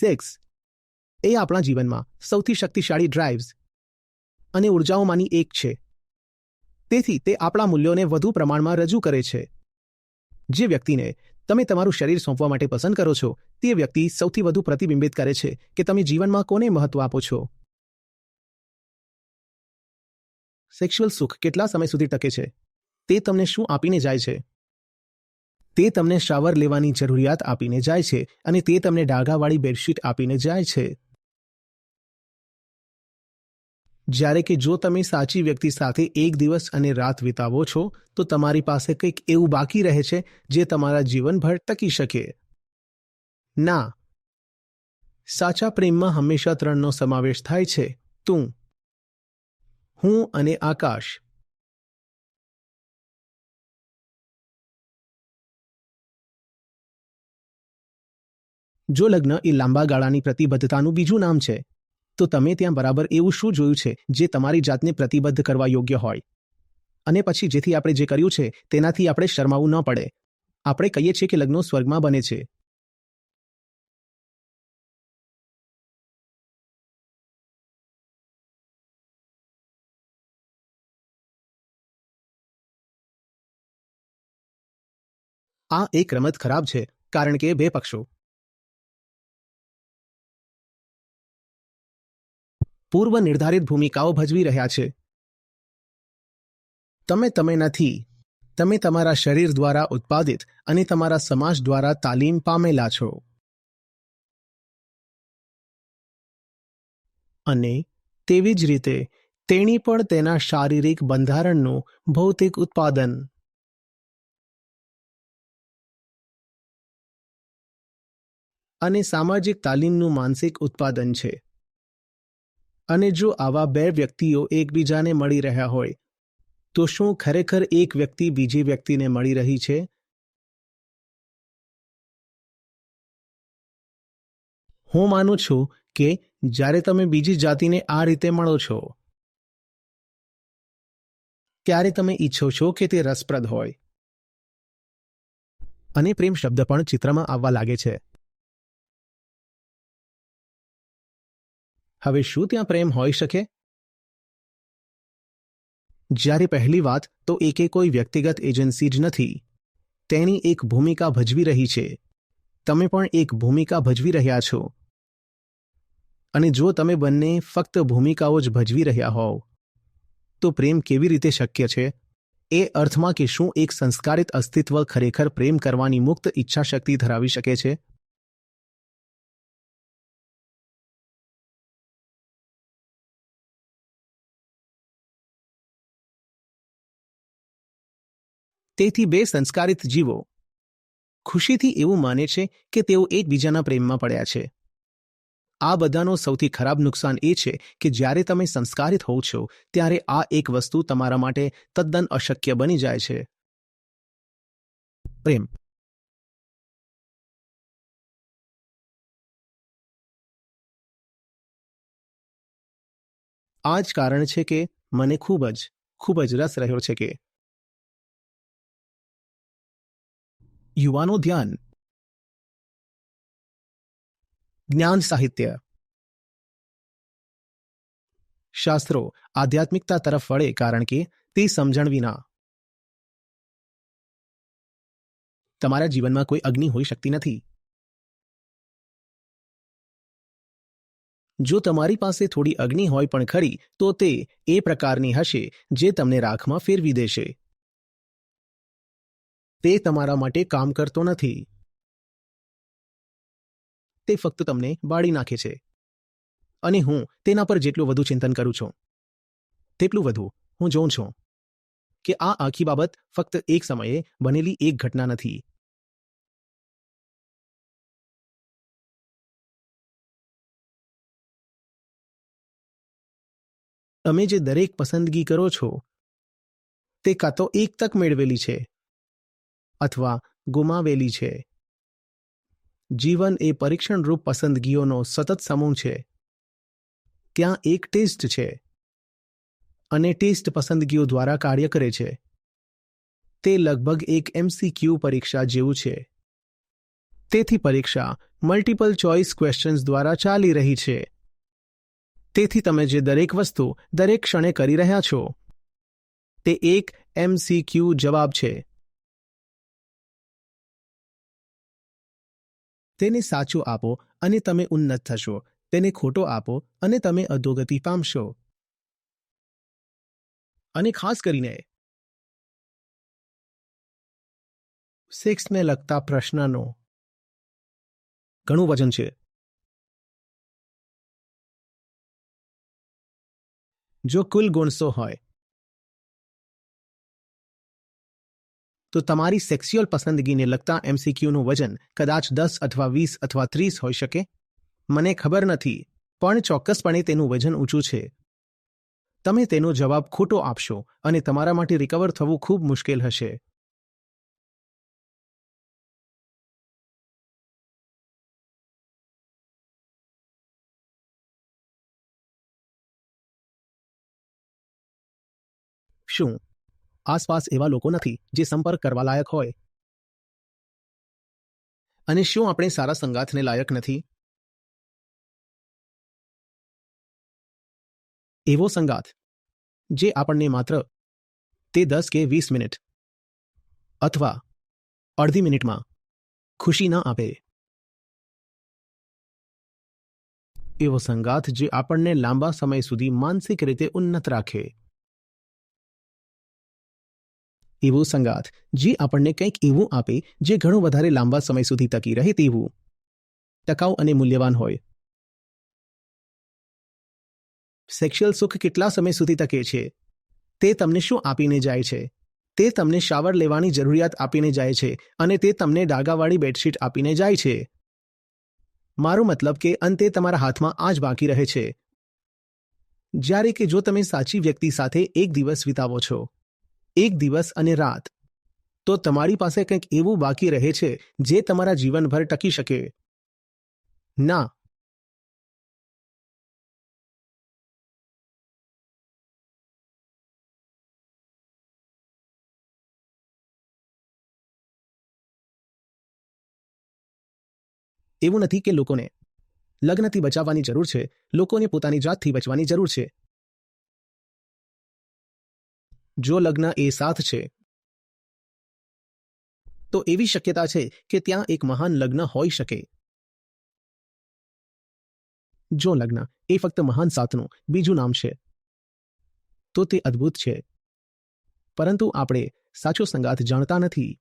Sex એ આપણા જીવનમાં સૌથી શક્તિશાળી ડ્રાઇવ્સ અને ઉર્જાઓમાંની એક છે. તેથી તે આપણા મૂલ્યોને વધુ પ્રમાણમાં રજૂ કરે છે. જે વ્યક્તિને તમે તમારું શરીર સોંપવા માટે પસંદ કરો છો, તે વ્યક્તિ સૌથી વધુ પ્રતિબિંબિત કરે છે કે તમે જીવનમાં કોને મહત્વ આપો છો. સેક્સ્યુઅલ સુખ કેટલા સમય સુધી ટકે છે? તે તમને શું આપીને જાય છે? તે તમને શાવર લેવાની જરૂરિયાત આપીને જાય છે અને તે તમને ડાઘાવાળી બેડશીટ આપીને જાય છે. જ્યારે કે જો તમે સાચી વ્યક્તિ સાથે એક દિવસ અને રાત વિતાવો છો, તો તમારી પાસે કંઈક એવું બાકી રહે છે જે તમારા જીવનભર ટકી શકે. ના. સાચા પ્રેમમાં હંમેશા ત્રણનો સમાવેશ થાય છે. તું. હું અને આકાશ. જો લગ્ન એ લાંબા ગાળાની પ્રતિબદ્ધતાનું બીજું નામ છે, તો તમે ત્યાં બરાબર એવું શું જોયું છે જે તમારી જાતને પ્રતિબદ્ધ કરવા યોગ્ય હોય? અને પછી જેથી આપણે જે કર્યું છે તેનાથી આપણે શરમાવું ન પડે. આપણે કહીએ છીએ કે લગ્નો સ્વર્ગમાં બને છે. આ એક રમત ખરાબ છે, કારણ કે બે પક્ષો પૂર્વ નિર્ધારિત ભૂમિકાઓ ભજવી રહ્યા છે. તમે તમે નથી. તમે તમારા શરીર દ્વારા ઉત્પાદિત અને તમારા સમાજ દ્વારા તાલીમ પામેલા છો. અને તેવી જ રીતે, તેણી પણ તેના શારીરિક બંધારણનું ભૌતિક ઉત્પાદન. અને સામાજિક તાલીમનું માનસિક ઉત્પાદન છે. અને જો આવા બે વ્યક્તિઓ એકબીજાને મળી રહ્યા હોય, તો શું ખરેખર એક વ્યક્તિ બીજી વ્યક્તિને મળી રહી છે? હું માનું છું કે જ્યારે તમે બીજી જાતિને આ રીતે મળો છો, ત્યારે તમે ઈચ્છો છો કે તે રસપ્રદ હોય. અને પ્રેમ શબ્દ પણ ચિત્રમાં આવવા લાગે છે. હવે શું ત્યાં પ્રેમ હોઈ શકે? જ્યારે પહેલી વાત તો એકે કોઈ વ્યક્તિગત એજન્સી જ નથી. તેની એક ભૂમિકા ભજવી રહી છે. તમે પણ એક ભૂમિકા ભજવી રહ્યા છો. અને જો તમે બંને ફક્ત ભૂમિકાઓ જ ભજવી રહ્યા હોવ, તો પ્રેમ કેવી રીતે શક્ય છે? એ અર્થમાં કે શું એક સંસ્કારિત અસ્તિત્વ ખરેખર પ્રેમ કરવાની મુક્ત ઈચ્છાશક્તિ ધરાવી શકે છે? તેથી બે સંસ્કારિત જીવો ખુશીથી એવું માને છે કે તેઓ એકબીજાના પ્રેમમાં પડ્યા છે. આ બધાનો સૌથી ખરાબ નુકસાન એ છે કે જ્યારે તમે સંસ્કારિત હોવ છો, ત્યારે આ એક વસ્તુ તમારા માટે તદ્દન અશક્ય બની જાય છે. પ્રેમ. આ જ કારણ છે કે મને ખૂબ જ ખૂબ જ રસ રહ્યો છે કે યુવાનો ધ્યાન. જ્ઞાન સાહિત્ય. શાસ્ત્રો આધ્યાત્મિકતા તરફ વળે કારણ કે તે સમજણ વિના. તમારા જીવનમાં કોઈ અગ્નિ હોઈ શકતી નથી. જો તમારી પાસે થોડી અગ્નિ હોય પણ ખરી, તો તે એ પ્રકારની હશે જે તમને રાખમાં ફેરવી દેશે. તે તમારા માટે કામ કરતો નથી. તે ફક્ત તમને બાળી નાખે છે. અને હું તેના પર જેટલું વધુ ચિંતન કરું છું, તેટલું વધુ હું જોઉં છું કે આ આખી બાબત ફક્ત એક સમયે બનેલી એક ઘટના નથી. તમે જે દરેક પસંદગી કરો છો, તે કાં તો એક તક મેળવેલી છે. અથવા ગુમાવેલી છે. જીવન એ પરીક્ષણરૂપ પસંદગીઓનો સતત સમૂહ છે. ત્યાં એક ટેસ્ટ છે. અને ટેસ્ટ પસંદગીઓ દ્વારા કાર્ય કરે છે. તે લગભગ એક એમસીક્યુ પરીક્ષા જેવું છે. તેથી પરીક્ષા મલ્ટિપલ ચોઇસ ક્વેશ્ચન્સ દ્વારા ચાલી રહી છે. તેથી તમે જે દરેક વસ્તુ દરેક ક્ષણે કરી રહ્યા છો, તે એક એમસીક્યુ જવાબ છે. તેને સાચું આપો અને તમે ઉન્નત થશો. તેને ખોટો આપો અને તમે અધોગતિ પામશો. અને ખાસ કરીને સેક્સને લગતા પ્રશ્નનો ઘણું વજન છે. જો કુલ ગુણસો હોય તો તમારી સેક્સ્યુઅલ પસંદગીને લગતા એમસીક્યુનું વજન કદાચ દસ અથવા વીસ અથવા ત્રીસ હોઈ શકે? મને ખબર નથી, પણ ચોક્કસપણે તેનું વજન ઊંચું છે. તમે તેનો જવાબ ખોટો આપશો અને તમારા માટે રિકવર થવું ખૂબ મુશ્કેલ હશે. શું? આસપાસ એવા લોકો નથી જે સંપર્ક કરવા લાયક હોય. અને શું આપણે સારા સંગાથને લાયક નથી? એવો સંગાથ, જે આપણને માત્ર તે દસ કે વીસ મિનિટ અથવા અડધી મિનિટમાં ખુશી ન આપે. એવો સંગાથ, જે આપણને લાંબા સમય સુધી માનસિક રીતે ઉન્નત રાખે. એવો સંગાથ, જે આપણને કંઈક એવું આપે જે ઘણું વધારે લાંબા સમય સુધી ટકી રહે તેવું. ટકાઉ અને મૂલ્યવાન હોય. સેક્સ્યુઅલ સુખ કેટલા સમય સુધી ટકે છે? તે તમને શું આપીને જાય છે? તે તમને શાવર લેવાની જરૂરિયાત આપીને જાય છે અને તે તમને ડાગાવાળી બેડશીટ આપીને જાય છે. મારો મતલબ કે અંતે તમારા હાથમાં આ જ બાકી રહે છે. જ્યારે કે જો તમે સાચી વ્યક્તિ સાથે એક દિવસ વિતાવો છો. એક દિવસ અને રાત. તો તમારી પાસે કંઈક એવું બાકી રહે છે, જે તમારા જીવનભર ટકી શકે. ના. એવું નથી કે લોકોને લગ્નથી બચાવવાની જરૂર છે, લોકોને પોતાની જાતથી બચવાની જરૂર છે. જો લગ્ન એ સાથ છે. તો એવી શક્યતા છે કે ત્યાં એક મહાન લગ્ન હોઈ શકે. જો લગ્ન એ ફક્ત મહાન સાથનું, બીજું નામ છે. તો તે અદ્ભુત છે. પરંતુ આપણે સાચો સંગાથ જાણતા નથી.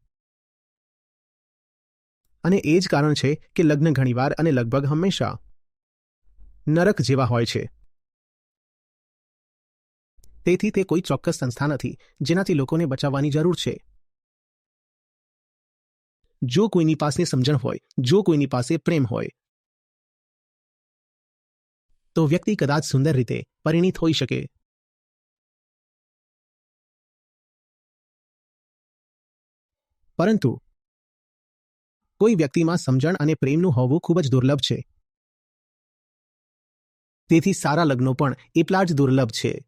અને એ જ કારણ છે કે લગ્ન ઘણીવાર અને લગભગ હંમેશા નરક જેવા હોય છે. તેથી તે કોઈ ચોક્કસ સંસ્થા નથી, જેનાથી લોકોને બચાવવાની જરૂર છે. જો કોઈની પાસે સમજણ હોય, જો કોઈની પાસે પ્રેમ હોય, તો વ્યક્તિ કદાચ સુંદર રીતે પરિણીત હોઈ શકે. પરંતુ કોઈ વ્યક્તિમાં સમજણ અને પ્રેમનું હોવું ખૂબ જ દુર્લભ છે. તેથી સારા લગ્નો પણ એટલા જ દુર્લભ છે.